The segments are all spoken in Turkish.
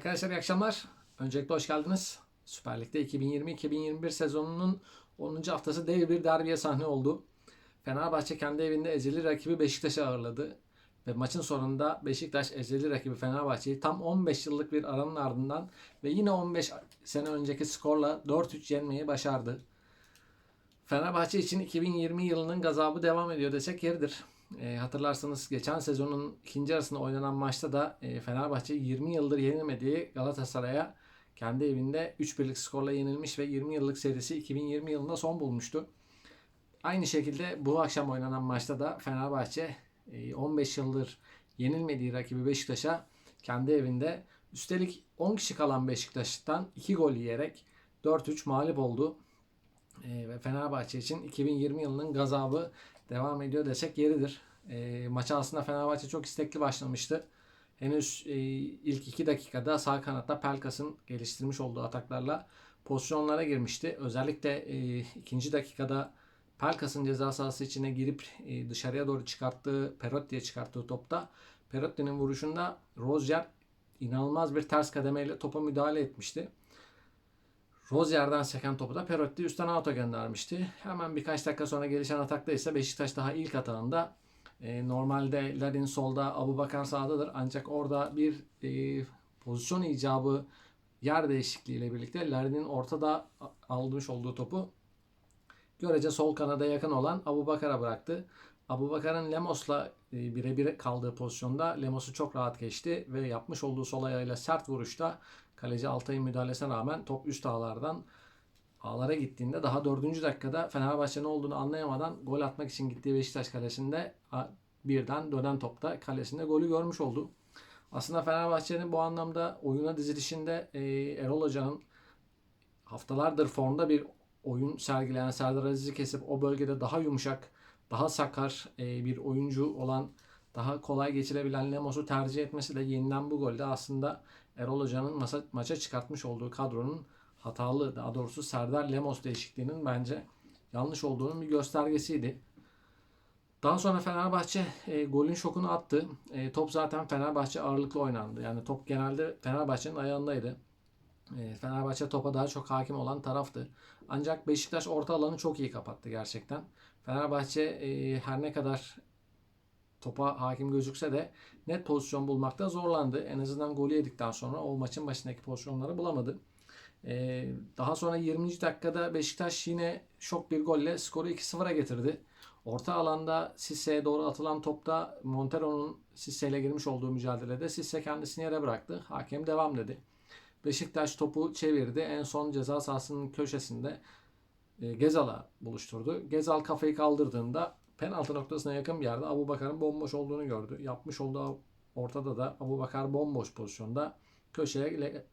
Arkadaşlar iyi akşamlar. Öncelikle hoş geldiniz. Süper Lig'de 2020-2021 sezonunun 10. haftası dev bir derbiye sahne oldu. Fenerbahçe kendi evinde ezeli rakibi Beşiktaş'ı ağırladı. Ve maçın sonunda Beşiktaş ezeli rakibi Fenerbahçe'yi tam 15 yıllık bir aranın ardından ve yine 15 sene önceki skorla 4-3 yenmeyi başardı. Fenerbahçe için 2020 yılının gazabı devam ediyor desek yeridir. E, hatırlarsanız geçen sezonun ikinci arasında oynanan maçta da e, Fenerbahçe 20 yıldır yenilmediği Galatasaray'a kendi evinde 3 birlik skorla yenilmiş ve 20 yıllık serisi 2020 yılında son bulmuştu. Aynı şekilde bu akşam oynanan maçta da Fenerbahçe e, 15 yıldır yenilmediği rakibi Beşiktaş'a kendi evinde üstelik 10 kişi kalan Beşiktaş'tan 2 gol yiyerek 4-3 mağlup oldu. E, ve Fenerbahçe için 2020 yılının gazabı devam ediyor desek yeridir. E, maça aslında Fenerbahçe çok istekli başlamıştı. Henüz e, ilk iki dakikada sağ kanatta Pelkas'ın geliştirmiş olduğu ataklarla pozisyonlara girmişti. Özellikle e, ikinci dakikada Pelkas'ın ceza sahası içine girip e, dışarıya doğru çıkarttığı Perotti'ye çıkarttığı topta Perotti'nin vuruşunda Rozier inanılmaz bir ters kademeyle topa müdahale etmişti. Rozier'den seken topu da Perotti üstten auto göndermişti. Hemen birkaç dakika sonra gelişen atakta ise Beşiktaş daha ilk atağında e, normalde Larin solda, Abu Bakar sağdadır. Ancak orada bir e, pozisyon icabı yer değişikliğiyle birlikte Larin'in ortada almış olduğu topu görece sol kanada yakın olan Abu Bakar'a bıraktı. Abu Bakar'ın Lemos'la e, birebir kaldığı pozisyonda Lemos'u çok rahat geçti ve yapmış olduğu sol ayağıyla sert vuruşta kaleci Altay'ın müdahalesine rağmen top üst ağlardan ağlara gittiğinde daha 4. dakikada Fenerbahçe ne olduğunu anlayamadan gol atmak için gittiği Beşiktaş kalesinde birden dönen topta kalesinde golü görmüş oldu. Aslında Fenerbahçe'nin bu anlamda oyuna dizilişinde e, Erol Hoca'nın haftalardır formda bir oyun sergileyen Serdar Aziz'i kesip o bölgede daha yumuşak, daha sakar e, bir oyuncu olan daha kolay geçirebilen Lemos'u tercih etmesi de yeniden bu golde aslında Erol Hoca'nın masa, maça çıkartmış olduğu kadronun hatalı, daha doğrusu Serdar Lemos değişikliğinin bence yanlış olduğunun bir göstergesiydi. Daha sonra Fenerbahçe e, golün şokunu attı. E, top zaten Fenerbahçe ağırlıklı oynandı. Yani top genelde Fenerbahçe'nin ayağındaydı. E, Fenerbahçe topa daha çok hakim olan taraftı. Ancak Beşiktaş orta alanı çok iyi kapattı gerçekten. Fenerbahçe e, her ne kadar topa hakim gözükse de net pozisyon bulmakta zorlandı. En azından golü yedikten sonra o maçın başındaki pozisyonları bulamadı. Ee, daha sonra 20. dakikada Beşiktaş yine şok bir golle skoru 2-0'a getirdi. Orta alanda Sisse'ye doğru atılan topta Montero'nun Sisse ile girmiş olduğu mücadelede Sisse kendisini yere bıraktı. Hakem devam dedi. Beşiktaş topu çevirdi. En son ceza sahasının köşesinde e, Gezal'a buluşturdu. Gezal kafayı kaldırdığında penaltı noktasına yakın bir yerde Abu Bakar'ın bomboş olduğunu gördü. Yapmış olduğu ortada da Abu Bakar bomboş pozisyonda köşeye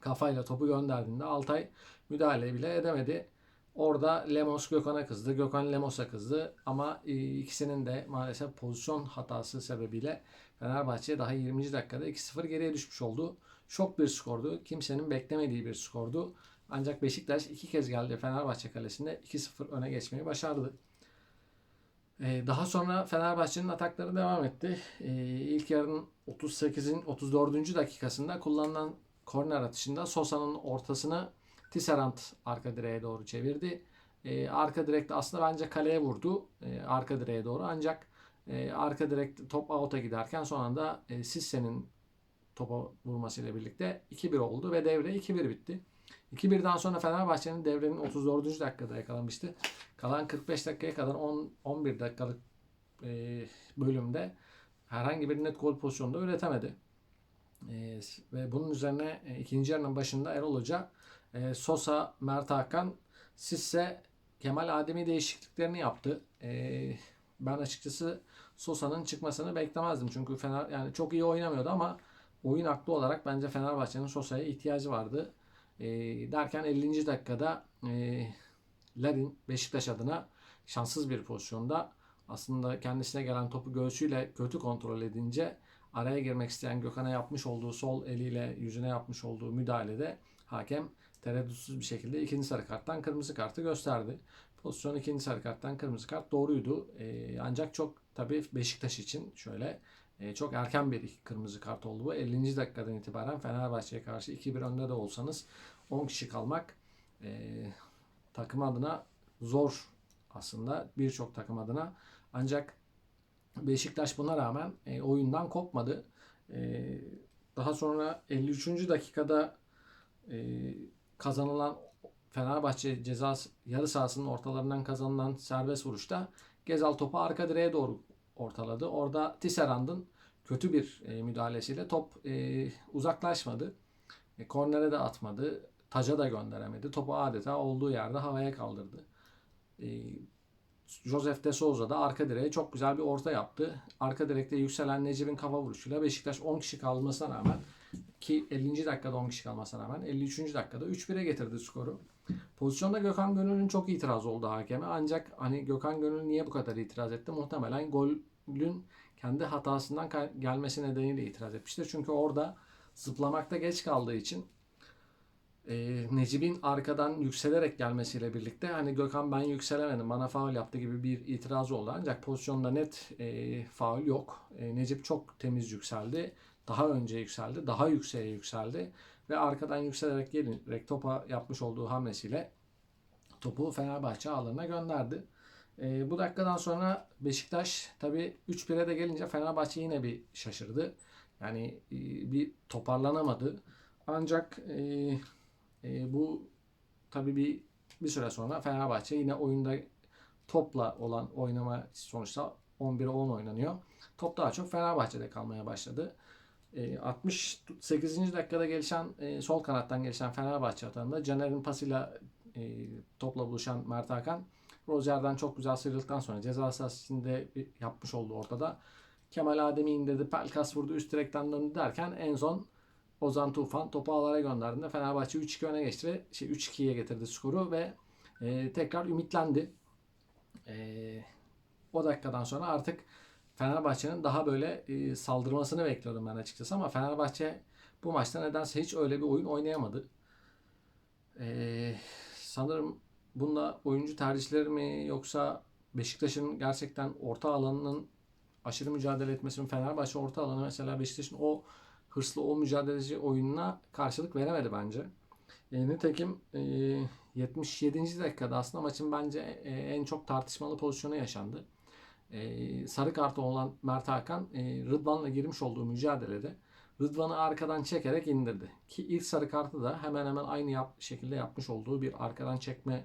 kafayla topu gönderdiğinde Altay müdahale bile edemedi. Orada Lemos Gökhan'a kızdı. Gökhan Lemos'a kızdı. Ama e, ikisinin de maalesef pozisyon hatası sebebiyle Fenerbahçe daha 20. dakikada 2-0 geriye düşmüş oldu. Şok bir skordu. Kimsenin beklemediği bir skordu. Ancak Beşiktaş iki kez geldi Fenerbahçe kalesinde 2-0 öne geçmeyi başardı. Ee, daha sonra Fenerbahçe'nin atakları devam etti. Ee, ilk yarının 38'in 34. dakikasında kullanılan korner atışında Sosa'nın ortasını Tisserand arka direğe doğru çevirdi. Ee, arka direkte aslında bence kaleye vurdu. arka direğe doğru ancak e, arka direkt top out'a giderken son anda e, Sisse'nin topa vurmasıyla birlikte 2-1 oldu ve devre 2-1 bitti. 2-1'den sonra Fenerbahçe'nin devrenin 34. dakikada yakalamıştı. Kalan 45 dakikaya kadar 10 11 dakikalık e, bölümde herhangi bir net gol pozisyonunda üretemedi. E, ve bunun üzerine e, ikinci yarının başında Erol Hoca e, Sosa, Mert Hakan, Sisse, Kemal Ademi değişikliklerini yaptı. E, ben açıkçası Sosa'nın çıkmasını beklemezdim. Çünkü Fener yani çok iyi oynamıyordu ama oyun aklı olarak bence Fenerbahçe'nin Sosa'ya ihtiyacı vardı. E, derken 50. dakikada e, Larin Beşiktaş adına şanssız bir pozisyonda aslında kendisine gelen topu göğsüyle kötü kontrol edince araya girmek isteyen Gökhan'a yapmış olduğu sol eliyle yüzüne yapmış olduğu müdahalede hakem tereddütsüz bir şekilde ikinci sarı karttan kırmızı kartı gösterdi. Pozisyon ikinci sarı karttan kırmızı kart doğruydu. Ee, ancak çok tabii Beşiktaş için şöyle E, çok erken bir kırmızı kart oldu bu. 50. dakikadan itibaren Fenerbahçe'ye karşı 2-1 önde de olsanız 10 kişi kalmak e, takım adına zor aslında birçok takım adına. Ancak Beşiktaş buna rağmen e, oyundan kopmadı. E, daha sonra 53. dakikada e, kazanılan Fenerbahçe ceza yarı sahasının ortalarından kazanılan serbest vuruşta Gezal topu arka direğe doğru ortaladı. Orada Tisserand'ın kötü bir e, müdahalesiyle top e, uzaklaşmadı. E, kornere de atmadı. Taca da gönderemedi. Topu adeta olduğu yerde havaya kaldırdı. E, Josef de Souza da arka direğe çok güzel bir orta yaptı. Arka direkte yükselen Necip'in kafa vuruşuyla Beşiktaş 10 kişi kalmasına rağmen ki 50. dakikada 10 kişi kalmasına rağmen 53. dakikada 3-1'e getirdi skoru. Pozisyonda Gökhan Gönül'ün çok itiraz oldu hakeme. Ancak hani Gökhan Gönül niye bu kadar itiraz etti? Muhtemelen golün kendi hatasından gelmesi nedeniyle itiraz etmiştir. Çünkü orada zıplamakta geç kaldığı için e, Necip'in arkadan yükselerek gelmesiyle birlikte hani Gökhan ben yükselemedim bana faul yaptı gibi bir itirazı oldu. Ancak pozisyonda net e, faul yok. E, Necip çok temiz yükseldi. Daha önce yükseldi. Daha yükseğe yükseldi. Ve arkadan yükselerek gelerek topa yapmış olduğu hamlesiyle topu Fenerbahçe ağlarına gönderdi. E, bu dakikadan sonra Beşiktaş tabi 3-1'e de gelince Fenerbahçe yine bir şaşırdı. Yani e, bir toparlanamadı. Ancak e, e, bu tabi bir bir süre sonra Fenerbahçe yine oyunda topla olan oynama sonuçta 11'e 10 oynanıyor. Top daha çok Fenerbahçe'de kalmaya başladı. E, 68. dakikada gelişen e, sol kanattan gelişen Fenerbahçe atağında Caner'in pasıyla e, topla buluşan Mert Hakan Rozer'den çok güzel sıyrıldıktan sonra ceza sahasında yapmış olduğu ortada. Kemal Adem'i indirdi. Pelkas vurdu. Üst direkten döndü derken en son Ozan Tufan topu ağlara gönderdiğinde Fenerbahçe 3-2 öne geçti şey 3-2'ye getirdi skoru ve e, tekrar ümitlendi. E, o dakikadan sonra artık Fenerbahçe'nin daha böyle e, saldırmasını bekliyordum ben açıkçası ama Fenerbahçe bu maçta nedense hiç öyle bir oyun oynayamadı. E, sanırım bunda oyuncu tercihleri mi yoksa Beşiktaş'ın gerçekten orta alanının aşırı mücadele etmesinin Fenerbahçe orta alanı mesela Beşiktaş'ın o hırslı o mücadeleci oyununa karşılık veremedi bence. E, nitekim e, 77. dakikada aslında maçın bence e, en çok tartışmalı pozisyonu yaşandı. E, sarı kartı olan Mert Hakan e, Rıdvan'la girmiş olduğu mücadelede Rıdvan'ı arkadan çekerek indirdi. Ki ilk sarı kartı da hemen hemen aynı yap, şekilde yapmış olduğu bir arkadan çekme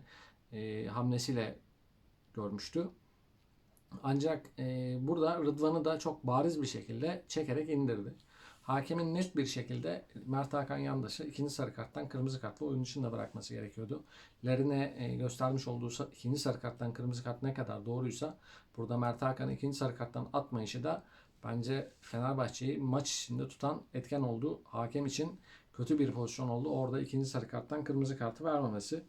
e, hamlesiyle görmüştü. Ancak e, burada Rıdvan'ı da çok bariz bir şekilde çekerek indirdi. Hakemin net bir şekilde Mert Hakan Yandaş'ı ikinci sarı karttan kırmızı kartla oyun dışında bırakması gerekiyordu. Lerine e, göstermiş olduğu ikinci sarı karttan kırmızı kart ne kadar doğruysa burada Mert Hakan'ı ikinci sarı karttan atmayışı da bence Fenerbahçe'yi maç içinde tutan etken oldu. Hakem için kötü bir pozisyon oldu. Orada ikinci sarı karttan kırmızı kartı vermemesi.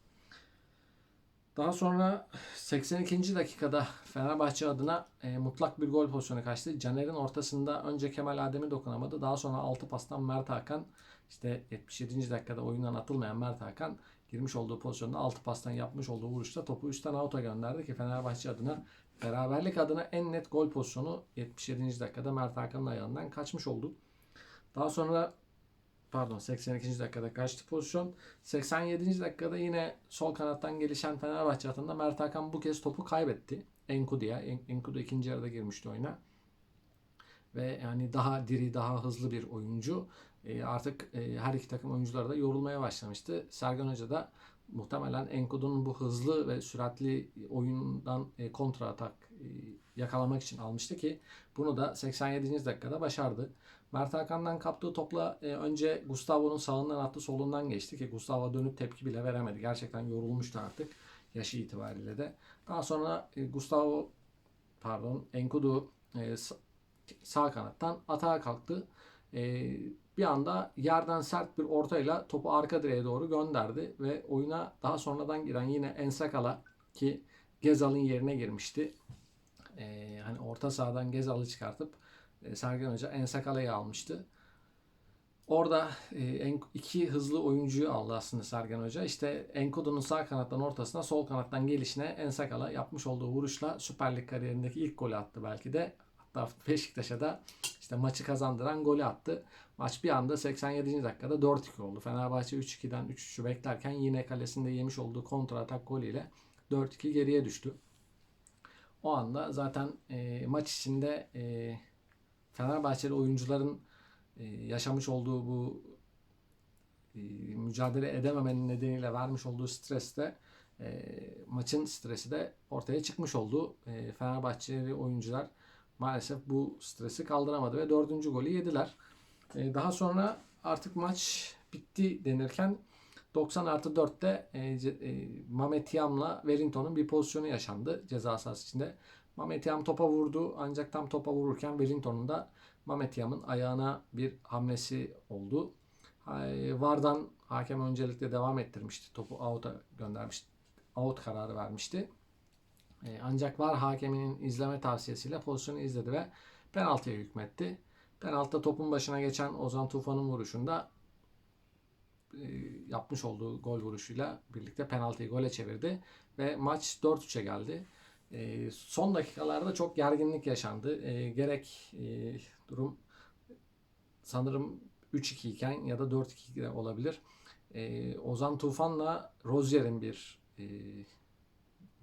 Daha sonra 82. dakikada Fenerbahçe adına e, mutlak bir gol pozisyonu kaçtı. Caner'in ortasında önce Kemal Adem'i dokunamadı. Daha sonra 6 pastan Mert Hakan işte 77. dakikada oyundan atılmayan Mert Hakan girmiş olduğu pozisyonda 6 pastan yapmış olduğu vuruşta topu üstten out'a gönderdi ki Fenerbahçe adına beraberlik adına en net gol pozisyonu 77. dakikada Mert Hakan'ın ayağından kaçmış oldu. Daha sonra pardon 82. dakikada kaçtı pozisyon. 87. dakikada yine sol kanattan gelişen Fenerbahçe atında Mert Hakan bu kez topu kaybetti. Enkudu'ya. Enkudu ikinci yarıda girmişti oyuna. Ve yani daha diri, daha hızlı bir oyuncu. E, artık e, her iki takım oyuncuları da yorulmaya başlamıştı. Sergen Hoca da muhtemelen Enkudu'nun bu hızlı ve süratli oyundan e, kontra atak e, yakalamak için almıştı ki bunu da 87. dakikada başardı. Mert Hakan'dan kaptığı topla e, önce Gustavo'nun sağından attı solundan geçti ki Gustavo dönüp tepki bile veremedi. Gerçekten yorulmuştu artık yaşı itibariyle de. Daha sonra e, Gustavo pardon Enkudu e, sağ kanattan atağa kalktı. E, bir anda yerden sert bir ortayla topu arka direğe doğru gönderdi ve oyuna daha sonradan giren yine Ensakala ki Gezal'ın yerine girmişti. E, hani orta sahadan Gezal'ı çıkartıp e, Sergen Hoca Ensakala'yı almıştı. Orada e, iki hızlı oyuncuyu aldı aslında Sergen Hoca. İşte Enkudu'nun sağ kanattan ortasına, sol kanattan gelişine Ensakala yapmış olduğu vuruşla Süper Lig kariyerindeki ilk golü attı belki de. Beşiktaş'a da işte maçı kazandıran golü attı. Maç bir anda 87. dakikada 4-2 oldu. Fenerbahçe 3-2'den 3-3'ü beklerken yine kalesinde yemiş olduğu kontra atak golüyle 4-2 geriye düştü. O anda zaten e, maç içinde e, Fenerbahçeli oyuncuların e, yaşamış olduğu bu e, mücadele edememenin nedeniyle vermiş olduğu streste e, maçın stresi de ortaya çıkmış oldu. E, Fenerbahçeli oyuncular maalesef bu stresi kaldıramadı ve dördüncü golü yediler. E, daha sonra artık maç bitti denirken 90 artı 4'te e, e, Mamet Wellington'un bir pozisyonu yaşandı ceza sahası içinde. Mamet Yam topa vurdu ancak tam topa vururken Wellington'un da Mamet Yam'ın ayağına bir hamlesi oldu. Hay- Vardan hakem öncelikle devam ettirmişti. Topu out'a göndermişti. Out kararı vermişti. E, ancak var hakeminin izleme tavsiyesiyle pozisyonu izledi ve penaltıya hükmetti. Penaltıda topun başına geçen Ozan Tufan'ın vuruşunda e, yapmış olduğu gol vuruşuyla birlikte penaltıyı gole çevirdi ve maç 4-3'e geldi. E, son dakikalarda çok gerginlik yaşandı. E, gerek e, durum sanırım 3-2 iken ya da 4-2 de olabilir. E, Ozan Tufan'la Rozier'in bir e,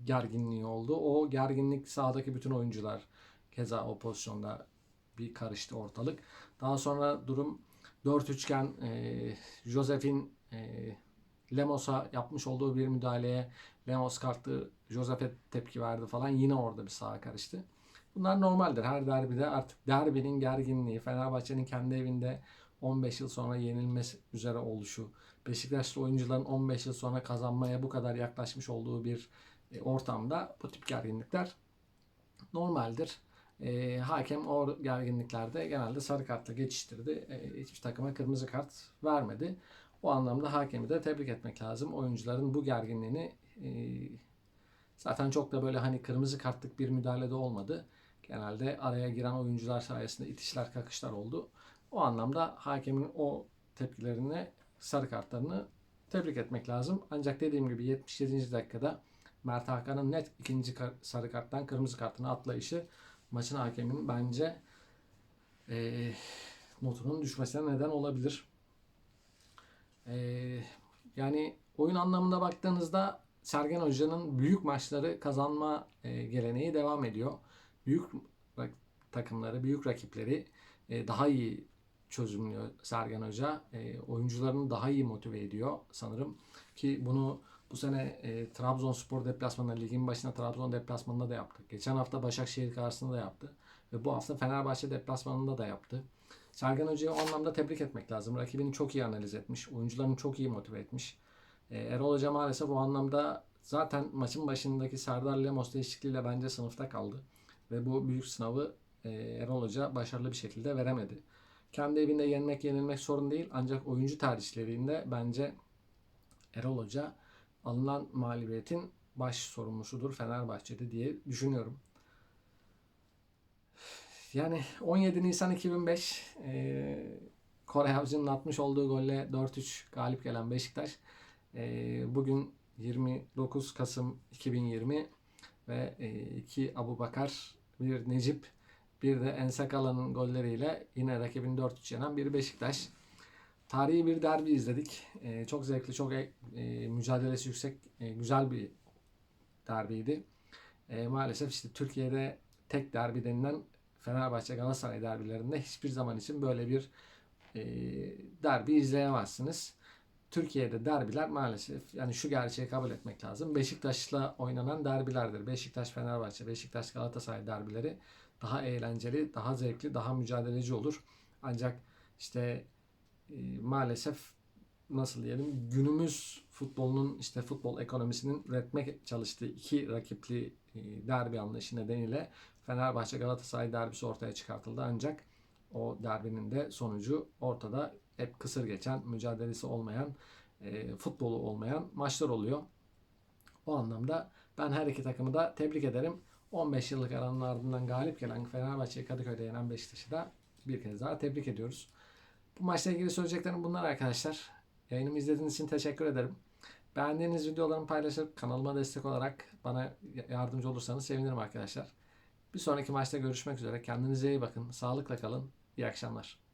gerginliği oldu. O gerginlik sahadaki bütün oyuncular keza o pozisyonda bir karıştı ortalık. Daha sonra durum 4-3 iken e, Josef'in e, Lemos'a yapmış olduğu bir müdahaleye Lemos kalktı, Josef'e tepki verdi falan. Yine orada bir sağa karıştı. Bunlar normaldir. Her derbide artık derbinin gerginliği, Fenerbahçe'nin kendi evinde 15 yıl sonra yenilmesi üzere oluşu, Beşiktaşlı oyuncuların 15 yıl sonra kazanmaya bu kadar yaklaşmış olduğu bir ortamda bu tip gerginlikler normaldir. E, hakem o gerginliklerde genelde sarı kartla geçiştirdi. E, hiçbir takıma kırmızı kart vermedi. O anlamda hakemi de tebrik etmek lazım. Oyuncuların bu gerginliğini e, zaten çok da böyle hani kırmızı kartlık bir müdahalede olmadı. Genelde araya giren oyuncular sayesinde itişler kakışlar oldu. O anlamda hakemin o tepkilerini sarı kartlarını tebrik etmek lazım. Ancak dediğim gibi 77. dakikada Mert Hakan'ın net ikinci kar- sarı karttan kırmızı kartına atlayışı maçın hakeminin bence eee, notunun düşmesine neden olabilir. Eee, yani oyun anlamında baktığınızda Sergen Hoca'nın büyük maçları kazanma e, geleneği devam ediyor. Büyük takımları, büyük rakipleri e, daha iyi çözümlüyor Sergen Hoca. E, oyuncularını daha iyi motive ediyor sanırım. Ki bunu bu sene e, Trabzonspor deplasmanında, ligin başına Trabzon deplasmanında da yaptı. Geçen hafta Başakşehir karşısında da yaptı. Ve bu hafta Fenerbahçe deplasmanında da yaptı. Sergen Hoca'yı o anlamda tebrik etmek lazım. Rakibini çok iyi analiz etmiş. Oyuncularını çok iyi motive etmiş. E, Erol Hoca maalesef o anlamda zaten maçın başındaki Serdar Lemos değişikliğiyle bence sınıfta kaldı. Ve bu büyük sınavı e, Erol Hoca başarılı bir şekilde veremedi. Kendi evinde yenmek yenilmek sorun değil. Ancak oyuncu tercihlerinde bence Erol Hoca alınan mağlubiyetin baş sorumlusudur Fenerbahçe'de diye düşünüyorum. Yani 17 Nisan 2005 e, Koray Avcı'nın atmış olduğu golle 4-3 galip gelen Beşiktaş e, bugün 29 Kasım 2020 ve e, iki Abu Bakar, bir Necip, bir de Ensakala'nın golleriyle yine rakibini 4-3 yenen bir Beşiktaş. Tarihi bir derbi izledik. E, çok zevkli, çok e, e, mücadelesi yüksek, e, güzel bir derbiydi. E, maalesef işte Türkiye'de tek derbi denilen Fenerbahçe Galatasaray derbilerinde hiçbir zaman için böyle bir e, derbi izleyemezsiniz. Türkiye'de derbiler maalesef yani şu gerçeği kabul etmek lazım. Beşiktaş'la oynanan derbilerdir. Beşiktaş Fenerbahçe, Beşiktaş Galatasaray derbileri daha eğlenceli, daha zevkli, daha mücadeleci olur. Ancak işte e, maalesef nasıl diyelim günümüz futbolunun işte futbol ekonomisinin üretmek çalıştığı iki rakipli e, derbi anlayışı nedeniyle Fenerbahçe Galatasaray derbisi ortaya çıkartıldı ancak o derbinin de sonucu ortada hep kısır geçen, mücadelesi olmayan, e, futbolu olmayan maçlar oluyor. O anlamda ben her iki takımı da tebrik ederim. 15 yıllık aranın ardından galip gelen Fenerbahçe'yi Kadıköy'de yenen Beşiktaş'ı da bir kez daha tebrik ediyoruz. Bu maçla ilgili söyleyeceklerim bunlar arkadaşlar. Yayınımı izlediğiniz için teşekkür ederim. Beğendiğiniz videolarımı paylaşıp kanalıma destek olarak bana yardımcı olursanız sevinirim arkadaşlar. Bir sonraki maçta görüşmek üzere. Kendinize iyi bakın. Sağlıkla kalın. İyi akşamlar.